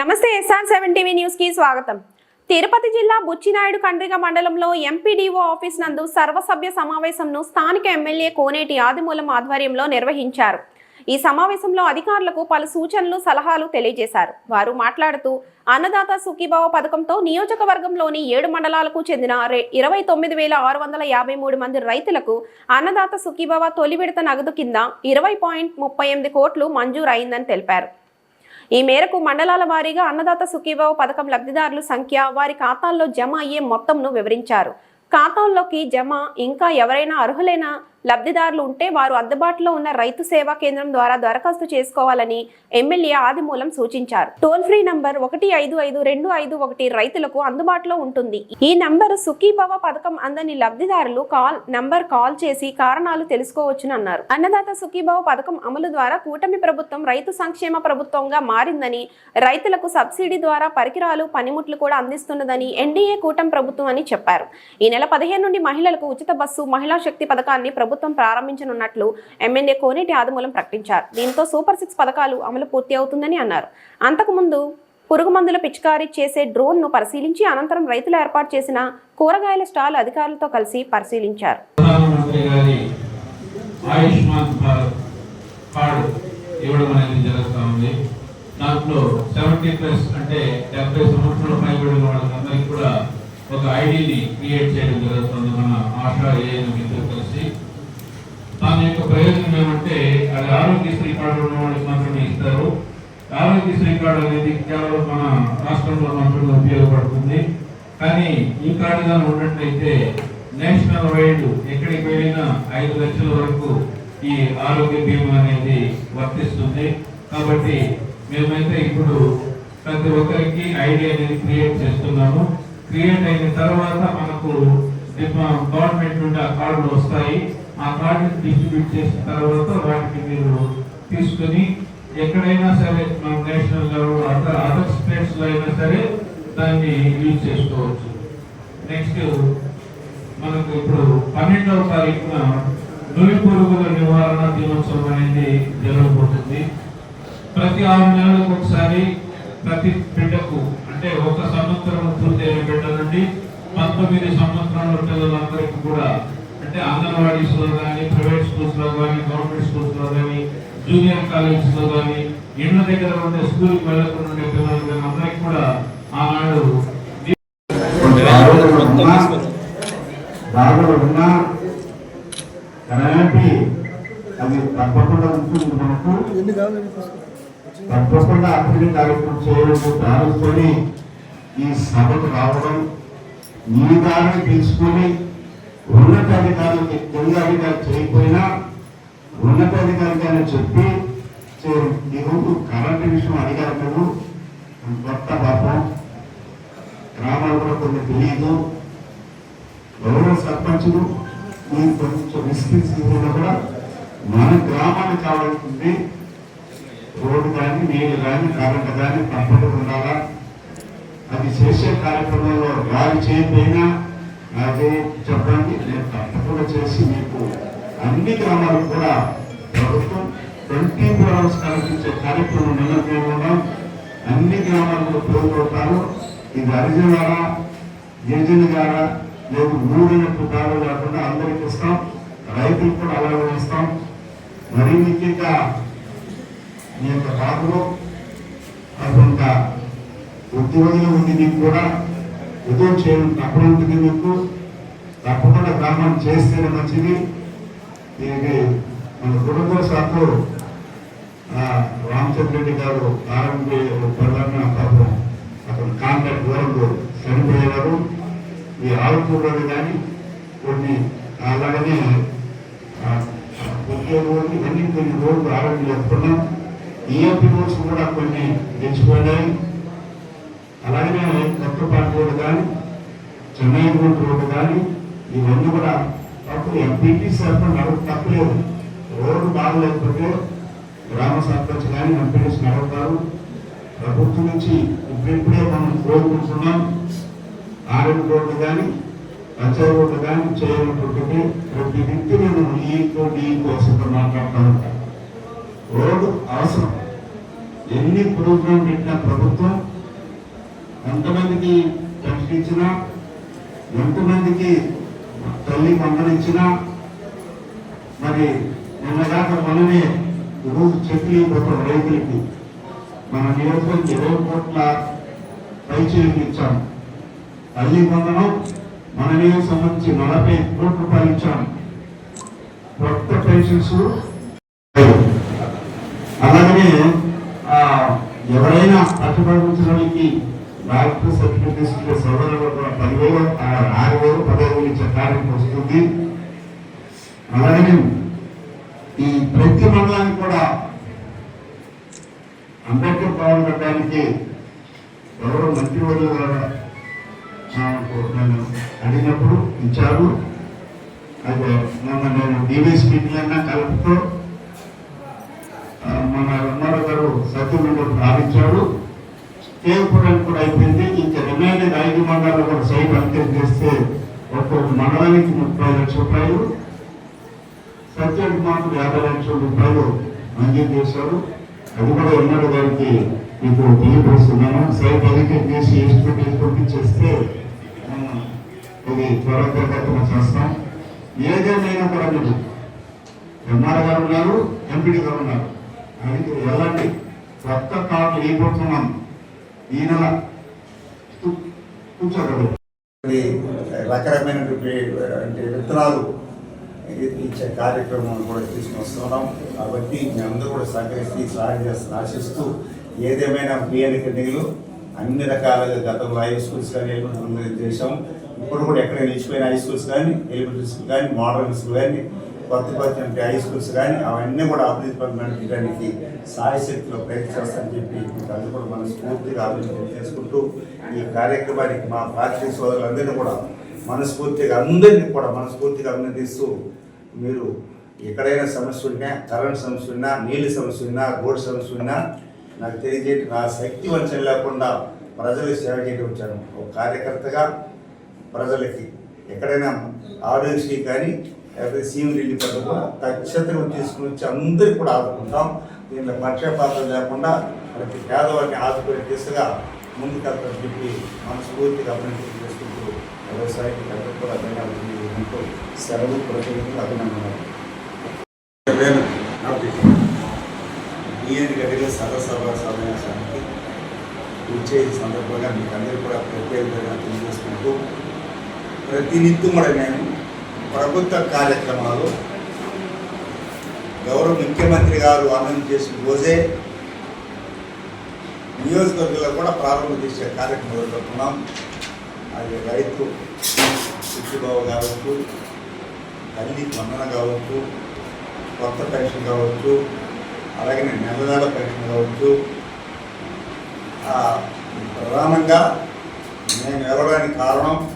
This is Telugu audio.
నమస్తే ఎస్ఆర్ సెవెన్ టీవీ న్యూస్కి స్వాగతం. తిరుపతి జిల్లా బుచ్చినాయుడు కండ్రిగ మండలంలో ఎంపీడీఓ ఆఫీస్ నందు సర్వసభ్య సమావేశంను స్థానిక ఎమ్మెల్యే కోనేటి ఆదిమూలం ఆధ్వర్యంలో నిర్వహించారు. ఈ సమావేశంలో అధికారులకు పలు సూచనలు సలహాలు తెలియజేశారు. వారు మాట్లాడుతూ అన్నదాత సుఖీభావ పథకంతో నియోజకవర్గంలోని ఏడు మండలాలకు చెందిన ఇరవై తొమ్మిది వేల ఆరు వందల యాభై మూడు మంది రైతులకు అన్నదాత సుఖీభావ తొలి విడత నగదు కింద ఇరవై పాయింట్ ముప్పై ఎనిమిది కోట్లు మంజూరు అయిందని తెలిపారు. ఈ మేరకు మండలాల వారీగా అన్నదాత సుఖీభావ పథకం లబ్ధిదారుల సంఖ్య వారి ఖాతాల్లో జమ అయ్యే మొత్తంను వివరించారు. ఖాతాల్లోకి జమ ఇంకా ఎవరైనా అర్హులైన? లబ్ధిదారులు ఉంటే వారు అందుబాటులో ఉన్న రైతు సేవా కేంద్రం ద్వారా దరఖాస్తు చేసుకోవాలని ఎమ్మెల్యే ఆదిమూలం సూచించారు. టోల్ ఫ్రీ నంబర్ ఒకటి ఐదు ఐదు రెండు ఐదు ఒకటి రైతులకు అందుబాటులో ఉంటుంది. ఈ నంబరు సుఖీభవ పథకం అందని లబ్ధిదారులు కాల్ నంబర్ కాల్ చేసి కారణాలు తెలుసుకోవచ్చునన్నారు అన్నారు. అన్నదాత సుఖీభవ పథకం అమలు ద్వారా కూటమి ప్రభుత్వం రైతు సంక్షేమ ప్రభుత్వంగా మారిందని రైతులకు సబ్సిడీ ద్వారా పరికరాలు పనిముట్లు కూడా అందిస్తున్నదని ఎన్డీఏ కూటమి ప్రభుత్వం అని చెప్పారు. ఈ నెల పదిహేను నుండి మహిళలకు ఉచిత బస్సు మహిళా శక్తి పథకాన్ని ప్రభుత్వం ప్రారంభించనున్నట్లు ఎమ్మెల్యే కోనేటి ఆదిమూలం ప్రకటించారు. దీంతో సూపర్ సిక్స్ పథకాలు అమలు పూర్తి అవుతుందని అన్నారు. అంతకుముందు పురుగు మందుల పిచికారీ చేసే డ్రోన్ను పరిశీలించి అనంతరం రైతులు ఏర్పాటు చేసిన కూరగాయల స్టాల్ అధికారులతో కలిసి పరిశీలించారు. దాంట్లో సెవెంటీ ప్లస్ అంటే డెబ్బై సంవత్సరాల పైబడిన వాళ్ళందరికీ కూడా ఒక ఐడిని క్రియేట్ చేయడం జరుగుతుంది మన ఆశా ఏఎన్ మిత్రులు కలిసి. దాని యొక్క ప్రయోజనం ఏమంటే అది ఆరోగ్యశ్రీ కార్డు ఉన్న వాళ్ళకి మాత్రమే ఇస్తారు. ఆరోగ్యశ్రీ కార్డు అనేది కేవలం మన రాష్ట్రంలో మాత్రమే ఉపయోగపడుతుంది. కానీ ఈ కార్డు కానీ ఉన్నట్లయితే నేషనల్ వైడ్ ఎక్కడికి వెళ్ళినా ఐదు లక్షల వరకు ఈ ఆరోగ్య బీమా అనేది వర్తిస్తుంది. కాబట్టి మేమైతే ఇప్పుడు ప్రతి ఒక్కరికి ఐడి అనేది క్రియేట్ చేస్తున్నాము. క్రియేట్ అయిన తర్వాత మనకు గవర్నమెంట్ నుండి ఆ కార్డులు వస్తాయి. ఆ కార్డుని డిస్ట్రిబ్యూట్ చేసిన తర్వాత వాటికి మీరు తీసుకొని ఎక్కడైనా సరే మన నేషనల్ లెవెల్ అదర్ అదర్ స్టేట్స్లో అయినా సరే దాన్ని యూజ్ చేసుకోవచ్చు. నెక్స్ట్ మనకు ఇప్పుడు పన్నెండవ తారీఖున నులి పురుగుల నివారణ దినోత్సవం అనేది జరగబోతుంది. ప్రతి ఆరు నెలలకు ఒకసారి ప్రతి బిడ్డకు అంటే ఒక సంవత్సరం పూర్తయిన బిడ్డ నుండి పంతొమ్మిది సంవత్సరాల పిల్లలందరికీ కూడా అంటే అంగన్వాడీస్లో కానీ ప్రైవేట్ స్కూల్స్లో కానీ గవర్నమెంట్ స్కూల్స్లో కానీ జూనియర్ కాలేజెస్లో కానీ ఇళ్ళ దగ్గర ఉండే స్కూల్కి వెళ్ళకుండా ఉండే పిల్లలు కానీ అందరికి కూడా ఆనాడు బాధలు ఉన్నా ఎలాంటి అది తప్పకుండా ఉంటుంది మనకు తప్పకుండా అభివృద్ధి కార్యక్రమం చేయడం ప్రారంభించుకొని ఈ సభకు రావడం మీ దారిని తెలుసుకొని ఉన్నతాధికారులకి కింద అధికారులు చేయకపోయినా ఉన్నతాధికారిగానే చెప్పి ఈరోజు కరెంటు విషయం అధికారులకు కొత్త పాపం. గ్రామాలు కూడా కొన్ని తెలియదు. గౌరవ సర్పంచులు మీరు కొంచెం విస్తరించి కూడా మన గ్రామానికి కావాల్సింది రోడ్డు కానీ నీళ్ళు కానీ కరెంట్ కానీ తప్పకుండా ఉండాలా? అది చేసే కార్యక్రమంలో గాలి చేయకపోయినా అదే చెప్పండి నేను తప్పకుండా చేసి మీకు అన్ని గ్రామాలకు కూడా ప్రభుత్వం ట్వంటీ ఫోర్ అవర్స్ కల్పించే కార్యక్రమం నిలబడి అన్ని గ్రామాల్లో పోగొడతారు ఇది అరిజవాడ గిరిజన గాడ లేదు ఊరినట్టు కాదు లేకుండా అందరికి ఇస్తాం. రైతులకు కూడా అలాగే ఇస్తాం. మరి ముఖ్యంగా మీ యొక్క బాబులో కొంత ఉద్యోగులు ఉంది మీకు కూడా. ఉద్యోగం చేయడం. తప్పని మీకు. తప్పకుండా గ్రామం చేస్తేనే మంచిది. దీనికి మన కుటుంబ శాఖలో రామచంద్ర రెడ్డి గారు ఆరంభ ప్రధాన పాపం అతను కాంట్రాక్ట్ దూరంలో చనిపోయేవారు ఈ ఆవుకూడదు కానీ కొన్ని అలాగనే ఉద్యోగులు ఇవన్నీ కొన్ని రోడ్లు ఆరోగ్యం చెప్పుకున్నాం ఈఎంపీ రోడ్స్ కూడా కొన్ని తెచ్చిపోయినాయి అలాగే కొత్తపాటి రోడ్డు కానీ చెన్నై రోడ్డు కానీ ఇవన్నీ కూడా అప్పుడు ఎంపీటీ సర్పంచ్ నడవ తప్పలేదు రోడ్డు బాగలేకపోతే గ్రామ సర్పంచ్ కానీ ఎంపీటీస్ నడవుతారు. ప్రభుత్వం నుంచి ఇప్పుడిప్పుడే మనం కోరుకుంటున్నాం. ఆరోగ్య రోడ్డు కానీ పంచాయతీ రోడ్డు కానీ చేయనటువంటి ప్రతి వ్యక్తి నేను ఈ కోటి ఈ కోసం మాట్లాడుతూ ఉంటాను. రోడ్డు అవసరం. ఎన్ని ప్రోగ్రాం పెట్టిన ప్రభుత్వం ఎంతమందికి పెన్షన్ ఇచ్చినా ఎంతమందికి తల్లి వందనిచ్చినా మరి నిన్నగాక మనమే ఈరోజు చెట్లు ఇవ్వడం రైతులకి. మన నియోజకవర్గం ఇరవై కోట్ల పైచీలకు ఇచ్చాం. తల్లి వందనం మన నియోజక సంబంధించి నలభై కోట్ల రూపాయలు ఇచ్చాం కొత్త పెన్షన్స్ అలాగనే ఆ, ఎవరైనా కట్టుబడిన డాక్టర్ సర్టిఫికేట్ తీసుకునే సోదరులు పదివేలు ఆరు వేలు పదహైదు ఇచ్చే కార్యక్రమం వస్తుంది. అలాగే ఈ ప్రతి మండలానికి కూడా అంబేద్కర్ భవన్ కట్టడానికి ఎవరో మంత్రివర్యులు కూడా నన్ను అడిగినప్పుడు ఇచ్చారు. అదే మొన్న నేను డివిఎస్ మీటింగ్ కలుపుతూ మన రమణారావు గారు సత్యమంలో ప్రారంభించాడు కేవపురానికి కూడా అయిపోయింది. ఇంకా రిమైనింగ్ ఐదు మండలాలు కూడా సైట్ అంకితం చేస్తే ఒక్కొక్క మండలానికి ముప్పై లక్షల రూపాయలు సత్యానికి మాత్రం యాభై లక్షల రూపాయలు మంజూరు చేశారు. అది కూడా ఎన్నడూ దానికి మీకు తెలియపరుస్తున్నాను. సైట్ అధికం చేసి ఎస్టిమేట్ పంపించేస్తే ఇది త్వరగా చేస్తాం. ఏదేమైనా కూడా మీరు ఎంఆర్ గారు ఉన్నారు ఎంపీడీ గారు ఉన్నారు. అది ఎలాంటి కొత్త కార్డు ఇవ్వబోతున్నాం ఈయన కూర్చోగలరు రకరకమైనటువంటి అంటే విత్తనాలు ఇచ్చే కార్యక్రమం కూడా తీసుకుని వస్తున్నాం కాబట్టి మీ అందరూ కూడా సహకరిస్తూ సహాయం చేస్తాను ఆశిస్తూ ఏదేమైనా బియ్యానికి నీళ్ళు అన్ని రకాలుగా గతంలో హై స్కూల్స్ కానీ ఎలిమెంటరీ చేసాం ఇప్పుడు కూడా ఎక్కడ నిలిచిపోయిన హై స్కూల్స్ కానీ ఎలిమెంటరీ స్కూల్ కానీ మోడర్న్ స్కూల్ కానీ కొత్త కొత్త అంటే హై స్కూల్స్ కానీ అవన్నీ కూడా అభివృద్ధి పరచడానికి సాయశక్తిలో ప్రయత్నిస్తారని చెప్పి అందరూ కూడా మన స్ఫూర్తిగా అభివృద్ధి చేసుకుంటూ ఈ కార్యక్రమానికి మా పార్టీ సోదరులందరినీ కూడా మనస్ఫూర్తిగా అందరినీ కూడా మనస్ఫూర్తిగా అభినందిస్తూ మీరు ఎక్కడైనా సమస్య ఉన్నా కరెంట్ సమస్య ఉన్నా నీళ్ళ సమస్య ఉన్నా రోడ్ సమస్య ఉన్నా నాకు తెలియజేయటం నా శక్తి వంచన లేకుండా ప్రజలకు సేవ చేయడం వచ్చాను. ఒక కార్యకర్తగా ప్రజలకి ఎక్కడైనా ఆరోగ్యశ్రీ కానీ లేకపోతే సీఎం రిలీఫ్ కూడా ఖచ్చితంగా తీసుకుని వచ్చి అందరికీ కూడా ఆదుకుంటాం దీనిలో పక్షపాతం లేకుండా ప్రతి పేదవాడిని ఆదుకునే దిశగా ముందుకెళ్తామని చెప్పి మనస్ఫూర్తిగా అభినందన చేసుకుంటూ వ్యవసాయానికి అందరూ కూడా ధన్యవాదాలు సెలవు ప్రజలకు అభినందనలు. ఈయన సమావేశానికి వచ్చే సందర్భంగా మీకు అందరూ కూడా ప్రత్యేకంగా తెలియజేసుకుంటూ ప్రతినిత్యం కూడా నేను ప్రభుత్వ కార్యక్రమాలు. గౌరవ ముఖ్యమంత్రి గారు ఆనందం చేసిన రోజే నియోజకవర్గంలో కూడా ప్రారంభం చేసే కార్యక్రమం జరుగుతున్నాం అది రైతు సిద్ధిబాబు కావచ్చు తల్లి వందన కావచ్చు కొత్త పెన్షన్ కావచ్చు అలాగే నెల పెన్షన్ కావచ్చు. ఆ, ప్రధానంగా నేను వెళ్ళడానికి కారణం